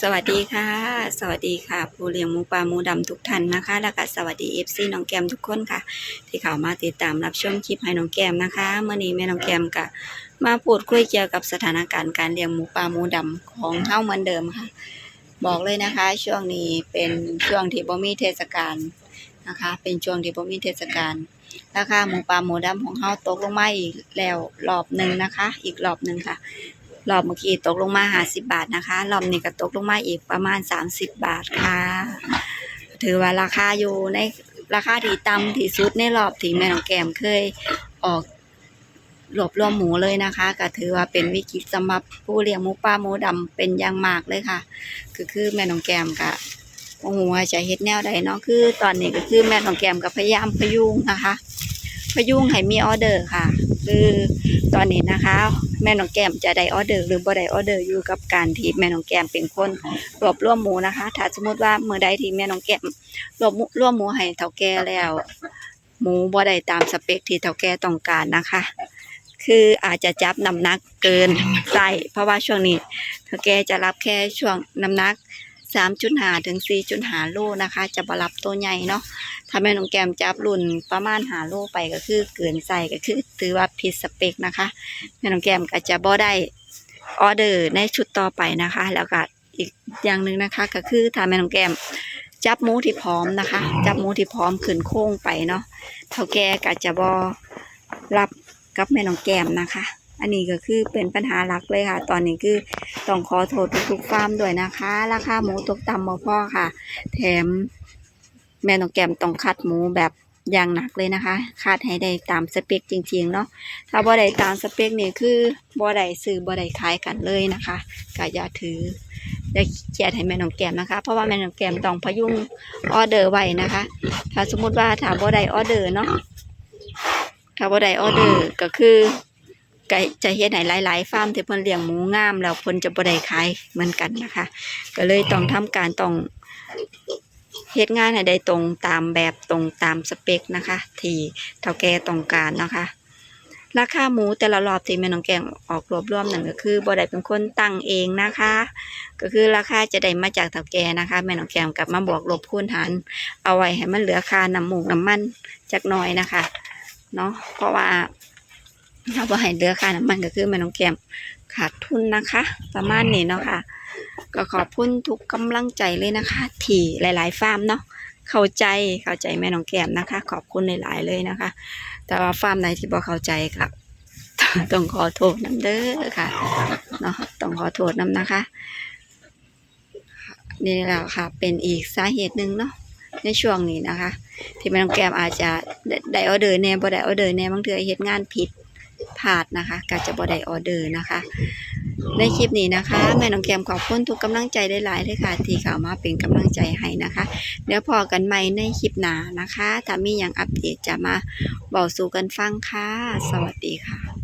สวัสดีค่ะ สวัสดีค่ะ ผู้เลี้ยงหมูปลาหมูดำทุกท่านนะคะแล้วก็สวัสดีเอฟซีน้องแกมทุกคนค่ะ ที่เข้ามาติดตามรับชมคลิปให้น้องแกมนะคะเมื่อนี้แม่น้องแกมก็มาพูดคุยเกี่ยวกับสถานการณ์การเลี้ยงหมูปลาหมูดำของเฮ้าเหมือนเดิมค่ะ บอกเลยนะคะ ช่วงนี้เป็นช่วงที่บ่มีเทศกาลนะคะ เป็นช่วงที่บ่มีเทศกาลราคาหมูปลาหมูดำของเฮาตกลงมาอีกแล้วรอบหนึ่งนะคะ อีกรอบหนึ่งค่ะ รอบเมื่อกี้ตกลงมาหาสิบบาทนะคะ รอบนี้ก็ตกลงมาอีกประมาณสามสิบบาทค่ะ ถือว่าราคาอยู่ในราคาที่ต่ำที่สุดในรอบที่แม่น้องแก้มเคยออกรวบรวมหมูเลยนะคะ ก็ถือว่าเป็นวิกฤตสำหรับผู้เลี้ยงหมูป่าหมูดำเป็นอย่างมากเลยค่ะ ก็คือแม่น้องแก้มก็โอ้โหว่าจะเฮ็ดแนวใดเนาะคือตอนนี้ก็คือแม่น้องแก้มก็พยายามพยุงนะคะ พยุงให้มีออเดอร์ค่ะ คือตอนนี้นะคะ แม่น้องแก้มจะได้ออเดอร์หรือบ่ได้ออเดอร์อยู่กับการที่แม่น้องแก้มเป็นคนรวบรวมหมูนะคะ ถ้าสมมติว่าเมื่อใดที่แม่น้องแก้มรวบรวมหมูให้เท่าแก่แล้ว หมูบ่ได้ตามสเปคที่เท่าแก่ต้องการนะคะ คืออาจจะจับน้ำหนักเกินไส้เพราะว่าช่วงนี้เท่าแก่จะรับแค่ช่วงน้ำหนัก 3.5ถึง4.5โลนะคะ จะบรับตัวใหญ่เนาะถ้าแม่น้องแกมจับรุ่นประมาณหาโลไปก็คือเกินใส่ก็คือถือว่าผิดสเปคนะคะ แม่น้องแกมก็จะบ่ได้ออเดอร์ในชุดต่อไปนะคะ แล้วก็อีกอย่างหนึ่งนะคะก็คือถ้าแม่น้องแกมจับหมูที่พร้อมนะคะ จับหมูที่พร้อมขึ้นโค้งไปเนาะเท่าแกก็จะบ่รับกับแม่น้องแกมนะคะ อันนี้ก็คือเป็นปัญหาหลักเลยค่ะ ตอนนี้คือต้องขอโทษทุกๆฟาร์มด้วยนะคะ ราคาหมูตกต่ำบ่พอค่ะ แถมแม่น้องแกมต้องคัดหมูแบบอย่างหนักเลยนะคะคัดให้ได้ตามสเปคจริงๆเนาะ ถ้าบ่ได้ตามสเปคนี่คือบ่ได้ซื้อบ่ได้ขายกันเลยนะคะก็อย่าถือได้เครียดให้แม่น้องแกมนะคะ เพราะว่าแม่น้องแกมต้องพยุงออเดอร์ไว้นะคะ ถ้าสมมุติว่าถ้าบ่ได้ออเดอร์เนาะ ถ้าบ่ได้ออเดอร์ก็คือ ก็จะเฮ็ดให้หลายๆฟาร์มที่เพิ่นเลี้ยงหมูงามแล้วเพิ่นจะบ่ได้ขายเหมือนกันนะคะ ก็เลยต้องทำการต้องเฮ็ดงานให้ได้ตรงตามแบบตรงตามสเปคนะคะ ที่เท่าแก่ต้องการนะคะราคาหมูแต่ละรอบที่แม่น้องแกงออกรวบรวมนั่นก็คือบ่ได้เป็นคนตั้งเองนะคะ ก็คือราคาจะได้มาจากเท่าแก่นะคะแม่น้องแกงกลับมาบวกลบคูณหารเอาไว้ให้มันเหลือค่าน้ำหมูน้ำมันจักหน่อยนะคะเนาะเพราะว่า ถ้าบ่ให้เหลือค่าน้ำมันก็คือแม่น้องแกมขาดทุนนะคะ ประมาณนี้เนาะค่ะ ก็ขอบคุณทุกกำลังใจเลยนะคะ ที่หลาย ๆ ฟาร์มเนาะเข้าใจเข้าใจแม่น้องแก้มนะคะ ขอบคุณหลาย ๆ เลยนะคะ แต่ว่าฟาร์มไหนที่บ่เข้าใจก็ต้องขอโทษน้ำเด้อค่ะเนาะต้องขอโทษน้ำนะคะนี่แหละค่ะ เป็นอีกสาเหตุหนึ่งเนาะในช่วงนี้นะคะ ที่แม่น้องแก้มอาจจะได้ได้ออเดอร์แน่บ่ได้ออเดอร์แน่บางเทื่อเฮ็ดงานผิด พลาดนะคะก็จะบ่ได้ออเดอร์นะคะ ในคลิปนี้นะคะ แม่น้องแกมขอบคุณทุกกำลังใจได้หลายเลยค่ะที่เข้ามาเป็นกำลังใจให้นะคะ เดี๋ยวพอกันใหม่ในคลิปหน้านะคะถ้ามีอย่างอัปเดตจะมาบอกสู่กันฟังค่ะ สวัสดีค่ะ